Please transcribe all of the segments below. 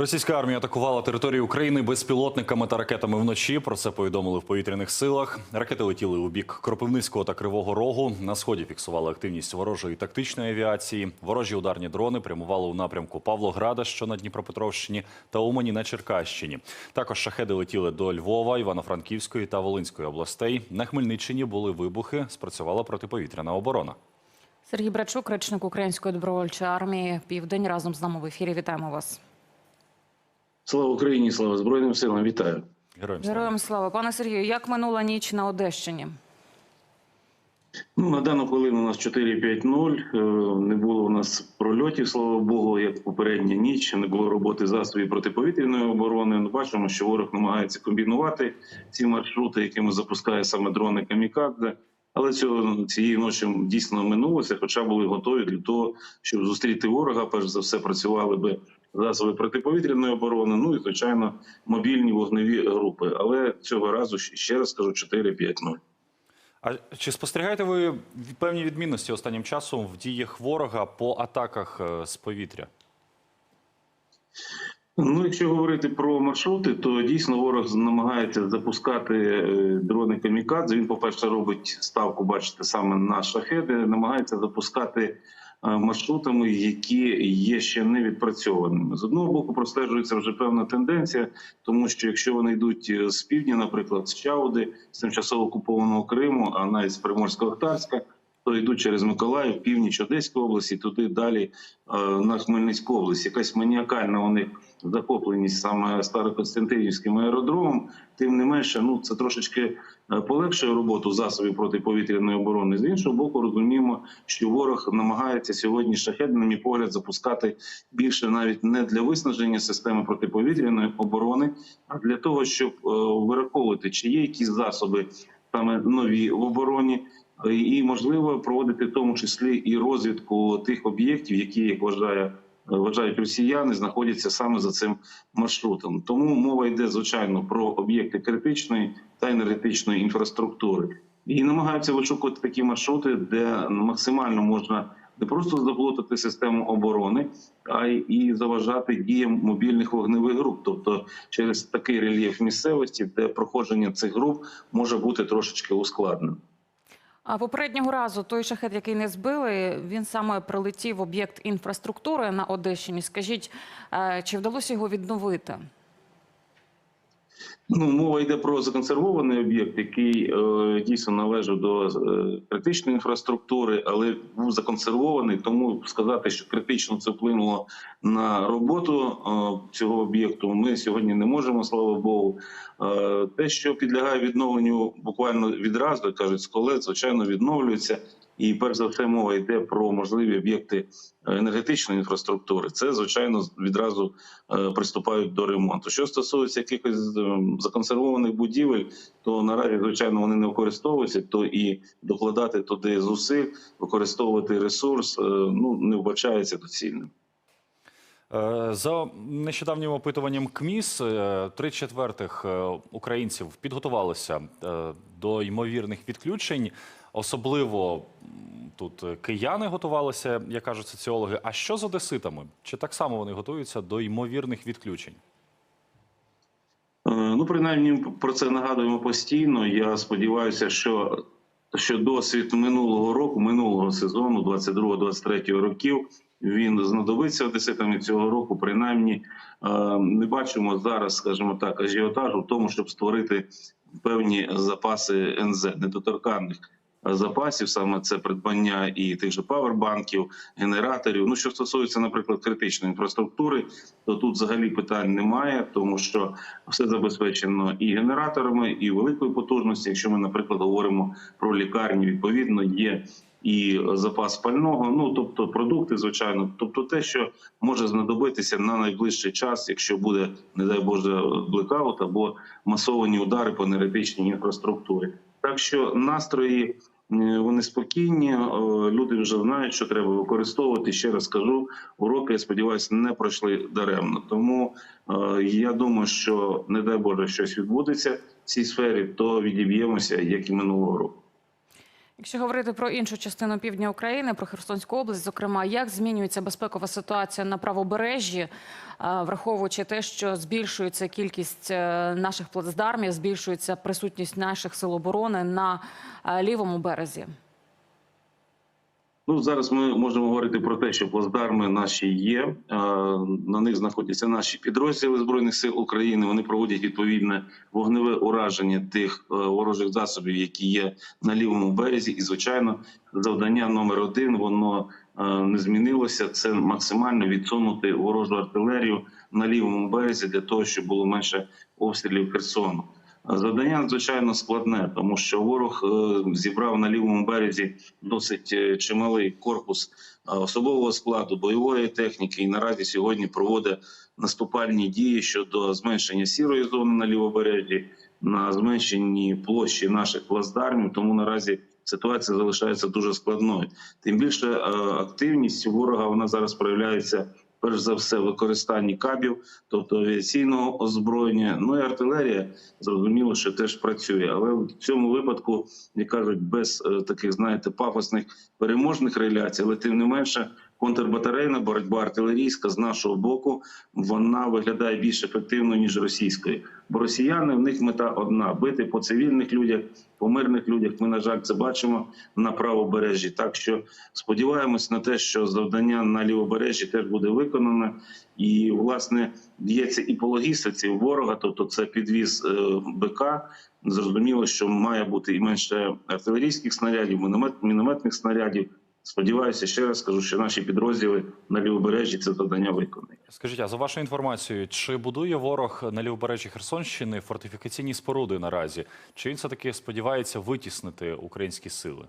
Російська армія атакувала територію України безпілотниками та ракетами вночі. Про це повідомили в повітряних силах. Ракети летіли у бік Кропивницького та Кривого Рогу. На сході фіксували активність ворожої тактичної авіації. Ворожі ударні дрони прямували у напрямку Павлограда, що на Дніпропетровщині, та Умані на Черкащині. Також шахеди летіли до Львова, Івано-Франківської та Волинської областей. На Хмельниччині були вибухи. Спрацювала протиповітряна оборона. Сергій Брачук, речник Української добровольчої армії, південь разом з нами в ефірі. Вітаємо вас. Слава Україні, слава Збройним силам, вітаю. Героям слава. Героям слава, пане Сергію. Як минула ніч на Одещині? Ну, на дану хвилину у нас 4-5-0. Е, Не було у нас прольотів, слава Богу, як попередня ніч. Не було роботи засобів протиповітряної оборони. Ну, Бачимо, що ворог намагається комбінувати ці маршрути, якими запускає саме дрони Камікадзе. Але цього цієї ночі дійсно минулося, хоча були готові для того, щоб зустріти ворога. Перш за все працювали би засоби протиповітряної оборони. Ну і звичайно, мобільні вогневі групи. Але цього разу ще раз кажу 4-5-0. А чи спостерігаєте ви певні відмінності останнім часом в діях ворога по атаках е, з повітря? Ну, якщо говорити про маршрути, то дійсно ворог намагається запускати е, дрони камікадзе. Він, по-перше, робить ставку, бачите, саме на шахеди, намагається запускати маршрутами, які є ще не відпрацьованими. З одного боку, простежується вже певна тенденція, тому що якщо вони йдуть е, з півдня, наприклад, з Чауди, з тимчасово окупованого Криму, а навіть з Приморсько-Ахтарська, то йдуть через Миколаїв, північ Одеської області, туди далі е, на Хмельницьку область. Якась маніакальна у них захопленість саме Старокостянтинівським аеродромом. Тим не менше, ну це трошечки е, полегшує роботу засобів протиповітряної оборони. З іншого боку, розуміємо, що ворог намагається сьогодні шахет, на мій погляд, запускати більше навіть не для виснаження системи протиповітряної оборони, а для того, щоб е, вираховувати, чи є якісь засоби саме нові в обороні. І можливо проводити в тому числі і розвідку тих об'єктів, які як вважає вважають росіяни, знаходяться саме за цим маршрутом. Тому мова йде звичайно про об'єкти критичної та енергетичної інфраструктури, і намагаються вишукувати такі маршрути, де максимально можна не просто заплутати систему оборони, а й заважати діям мобільних вогневих груп, тобто через такий рельєф місцевості, де проходження цих груп може бути трошечки ускладненим. А попереднього разу той шахет, який не збили, він саме прилетів в об'єкт інфраструктури на Одещині. Скажіть, е, чи вдалося його відновити? Ну, мова йде про законсервований об'єкт, який е, дійсно належав до е, критичної інфраструктури, але був законсервований. Тому сказати, що критично це вплинуло на роботу е, цього об'єкту, ми сьогодні не можемо. Слава Богу. Е, те, що підлягає відновленню буквально відразу, кажуть, з колес, звичайно, відновлюється. І перш за все мова йде про можливі об'єкти енергетичної інфраструктури. Це звичайно відразу е, приступають до ремонту. Що стосується якихось е, законсервованих будівель, то наразі звичайно вони не використовуються. То і докладати туди зусиль, використовувати ресурс е, ну не вбачається доцільним. Е, За нещодавнім опитуванням КМІС, е, три четвертих е, українців підготувалися е, до ймовірних відключень. Особливо тут е, кияни готувалися, як кажуть соціологи. А що з одеситами? Чи так само вони готуються до ймовірних відключень? Е, Ну, принаймні, про це нагадуємо постійно. Я сподіваюся, що, що досвід минулого року, минулого сезону, 22-23 років, він знадобиться одеситам і цього року. Принаймні, не бачимо зараз, скажімо так, ажіотажу в тому, щоб створити певні запаси НЗ недоторканних. Запасів саме це придбання і тих же павербанків, генераторів. Ну що стосується, наприклад, критичної інфраструктури, то тут взагалі питань немає, тому що все забезпечено і генераторами, і великою потужності. Якщо ми, наприклад, говоримо про лікарні, відповідно є і запас пального. Ну тобто продукти, звичайно, тобто те, що може знадобитися на найближчий час, якщо буде, не дай Боже, блекаут або масовані удари по енергетичній інфраструктурі. Так що настрої вони спокійні. е, Люди вже знають, що треба використовувати. Ще раз кажу, уроки я сподіваюся, не пройшли даремно. Тому е, я думаю, що не дай Боже щось відбудеться в цій сфері, то відіб'ємося, як і минулого року. Якщо говорити про іншу частину півдня України, про Херсонську область, зокрема, як змінюється безпекова ситуація на правобережжі, е, враховуючи те, що збільшується кількість е, наших плацдармів, збільшується присутність наших сил оборони на е, лівому березі? Ну зараз ми можемо говорити про те, що плацдарми наші є. е, На них знаходяться наші підрозділи збройних сил України. Вони проводять відповідне вогневе ураження тих е, ворожих засобів, які є на лівому березі. І звичайно, завдання номер один воно е, не змінилося. Це максимально відсунути ворожу артилерію на лівому березі для того, щоб було менше обстрілів Херсону. Завдання надзвичайно складне, тому що ворог е, зібрав на лівому березі досить е, чималий корпус е, особового складу, бойової техніки, і наразі сьогодні проводить наступальні дії щодо зменшення сірої зони на лівобережжі, на зменшенні площі наших плацдармів. Тому наразі ситуація залишається дуже складною. Тим більше активність ворога вона зараз проявляється. Перш за все, використанні кабів, тобто авіаційного озброєння. Ну і артилерія зрозуміло, що теж працює. Але в цьому випадку, як кажуть, без е, таких, знаєте, пафосних переможних реляцій, але тим не менше, контрбатарейна боротьба артилерійська з нашого боку вона виглядає більш ефективно ніж російською. Бо росіяни в них мета одна: бити по цивільних людях, по мирних людях. Ми на жаль це бачимо на правобережжі. Так що сподіваємось на те, що завдання на лівобережжі теж буде виконане, і власне б'ється і по логістиці ворога, тобто це підвіз е, БК. Зрозуміло, що має бути і менше артилерійських снарядів, мінометних снарядів. Сподіваюся, ще раз скажу, що наші підрозділи на лівобережжі це завдання виконають. Скажіть, а за вашою інформацією, чи будує ворог на лівобережжі Херсонщини фортифікаційні споруди наразі? Чи він все таки сподівається витіснити українські сили?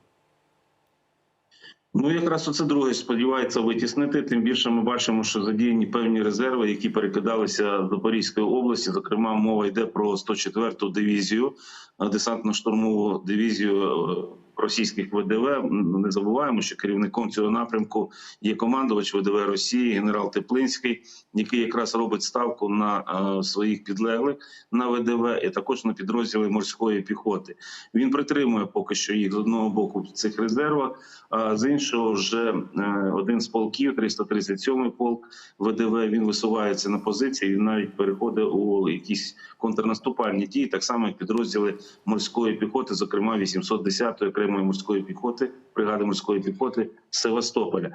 Ну, якраз оце друге сподівається витіснити. Тим більше ми бачимо, що задіяні певні резерви, які перекидалися з Запорізької області. Зокрема, мова йде про 104-ту дивізію, десантно-штурмову дивізію е, російських ВДВ. Не забуваємо, що керівником цього напрямку є командувач ВДВ Росії, генерал Теплинський, який якраз робить ставку на е, своїх підлеглих на ВДВ і також на підрозділи морської піхоти. Він притримує поки що їх з одного боку в цих резервах. А з іншого, вже е, один з полків, 337-й полк ВДВ, він висувається на позиції. Він навіть переходить у якісь контрнаступальні дії, так само як підрозділи морської піхоти, зокрема 810-ї окремої морської піхоти, бригади морської піхоти Севастополя.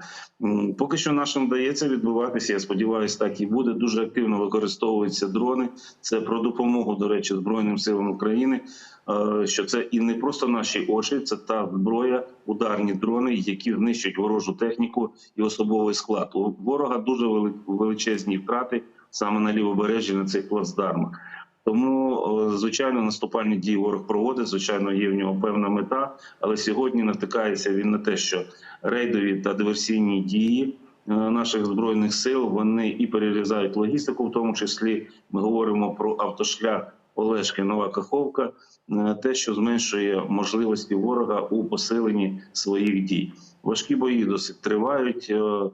Поки що нашим вдається відбуватися. Я сподіваюся, так і буде. Дуже активно використовуються дрони. Це про допомогу, до речі, збройним силам України. Е, Що це і не просто наші очі, це та зброя, ударні дрони, які знищують ворожу техніку і особовий склад. У ворога дуже величезні втрати саме на лівобережжі на цих плацдармах. Тому, звичайно, наступальні дії ворог проводить. Звичайно, є в нього певна мета, але сьогодні натикається він на те, що рейдові та диверсійні дії е, наших збройних сил вони і перерізають логістику, в тому числі ми говоримо про автошлях Олешки Нова Каховка, е, те, що зменшує можливості ворога у посиленні своїх дій. Важкі бої досить тривають. е,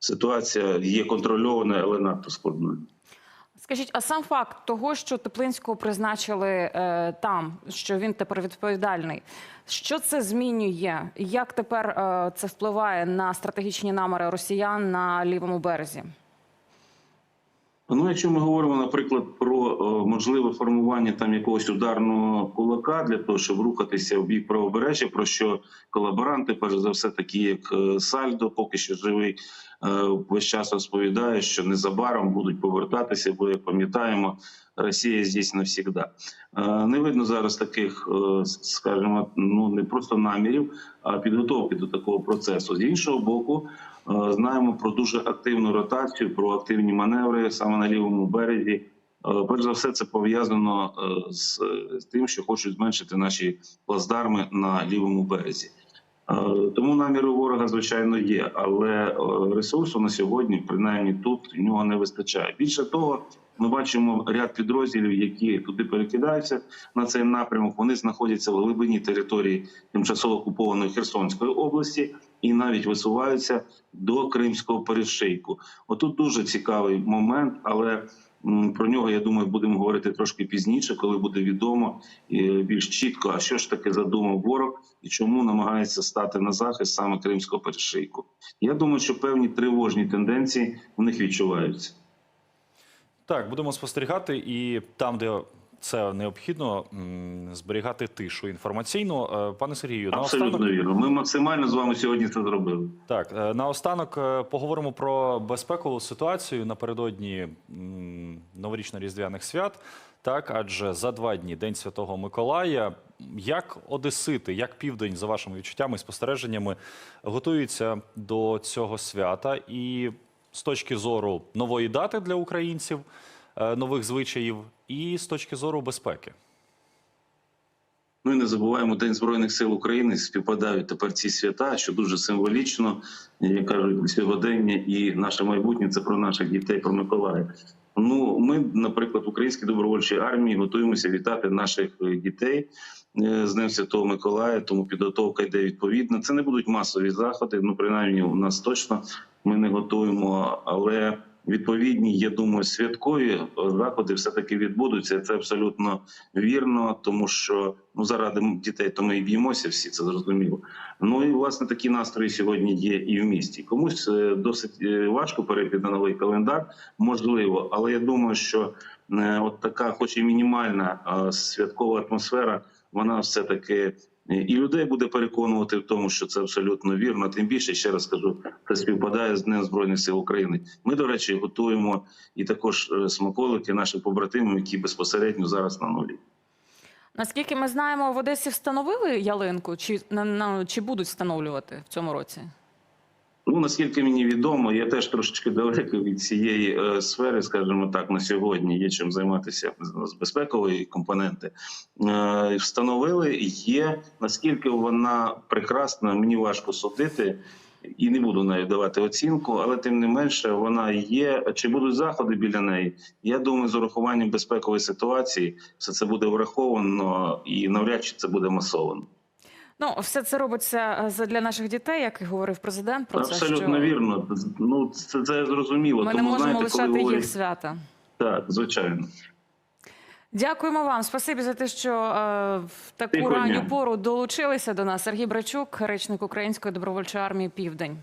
Ситуація є контрольованою, але надто складною. Скажіть, а сам факт того, що Теплинського призначили е, там, що він тепер відповідальний, що це змінює? Як тепер е, це впливає на стратегічні наміри росіян на лівому березі? Ну, якщо ми говоримо, наприклад, про е, можливе формування там якогось ударного кулака для того, щоб рухатися в бік правобережжя, про що колаборанти, перш за все, такі як е, Сальдо, поки що живий, е, весь час розповідає, що незабаром будуть повертатися, бо як пам'ятаємо, Росія здесь навсігда. Е, Не видно зараз таких, е, скажімо, ну не просто намірів, а підготовки до такого процесу. З іншого боку, Е, Знаємо про дуже активну ротацію, про активні маневри саме на лівому березі. Перш за все, це пов'язано з тим, що хочуть зменшити наші плацдарми на лівому березі. Е, Тому наміри ворога, звичайно, є, але е, ресурсу на сьогодні, принаймні тут, в нього не вистачає. Більше того, ми бачимо ряд підрозділів, які туди перекидаються на цей напрямок. Вони знаходяться в глибині території тимчасово окупованої Херсонської області. і навіть висуваються до Кримського перешийку. Отут дуже цікавий момент, але про нього я думаю будемо говорити трошки пізніше, коли буде відомо е, більш чітко, а що ж таке задумав ворог і чому намагається стати на захист саме Кримського перешийку. Я думаю, що певні тривожні тенденції в них відчуваються. Так, будемо спостерігати, і там, де це необхідно, зберігати тишу інформаційну. Е, Пане Сергію, Абсолютно наостанок, вірно. Ми максимально з вами сьогодні це зробили. так, е, наостанок е, поговоримо про безпекову ситуацію напередодні новорічно-різдвяних свят. Так, адже за два дні День Святого Миколая. Як Одесити, як південь, за вашими відчуттями і спостереженнями, готуються до цього свята, і з точки зору нової дати для українців, нових звичаїв, і з точки зору безпеки. Ну і не забуваємо День Збройних сил України. Співпадають тепер ці свята, що дуже символічно, як кажуть, сьогодення і наше майбутнє це про наших дітей, про Миколая. Ну, ми, наприклад, в Українській добровольчій армії готуємося вітати наших е, дітей е, з Днем Святого Миколая, тому підготовка йде відповідно. Це не будуть масові заходи. Ну, принаймні, у нас точно ми не готуємо, але відповідні, я думаю, святкові заходи все таки відбудуться. Це абсолютно вірно, тому що ну заради дітей то ми і б'ємося всі, це зрозуміло. Ну і власне такі настрої сьогодні є і в місті. Комусь е, досить е, важко перейти на новий календар, можливо, але я думаю, що е, от така, хоч і мінімальна святкова атмосфера, вона все таки. І людей буде переконувати в тому, що це абсолютно вірно. Тим більше ще раз кажу, це співпадає з Днем збройних сил України. Ми, до речі, готуємо і також е, смаколики нашим побратимам, які безпосередньо зараз на нулі. Наскільки ми знаємо, в Одесі встановили ялинку, чи на, на чи будуть встановлювати в цьому році? Ну наскільки мені відомо, я теж трошечки далеко від цієї е, сфери, скажімо так, на сьогодні є чим займатися з безпекової компоненти. Е, встановили є наскільки вона прекрасна, мені важко судити. І не буду нею давати оцінку, але тим не менше вона є. Чи будуть заходи біля неї? Я думаю, з урахуванням безпекової ситуації все це буде враховано і навряд чи це буде масовано. Ну, все це робиться для наших дітей, як і говорив президент про це. Абсолютно що вірно. Ну це, це зрозуміло. Ми не можемо знаєте, лишати говорять- їх свята. Так, звичайно. Дякуємо вам. Спасибі за те, що е, в таку ранню дня. пору долучилися до нас. Сергій Брачук, речник Української добровольчої армії Південь.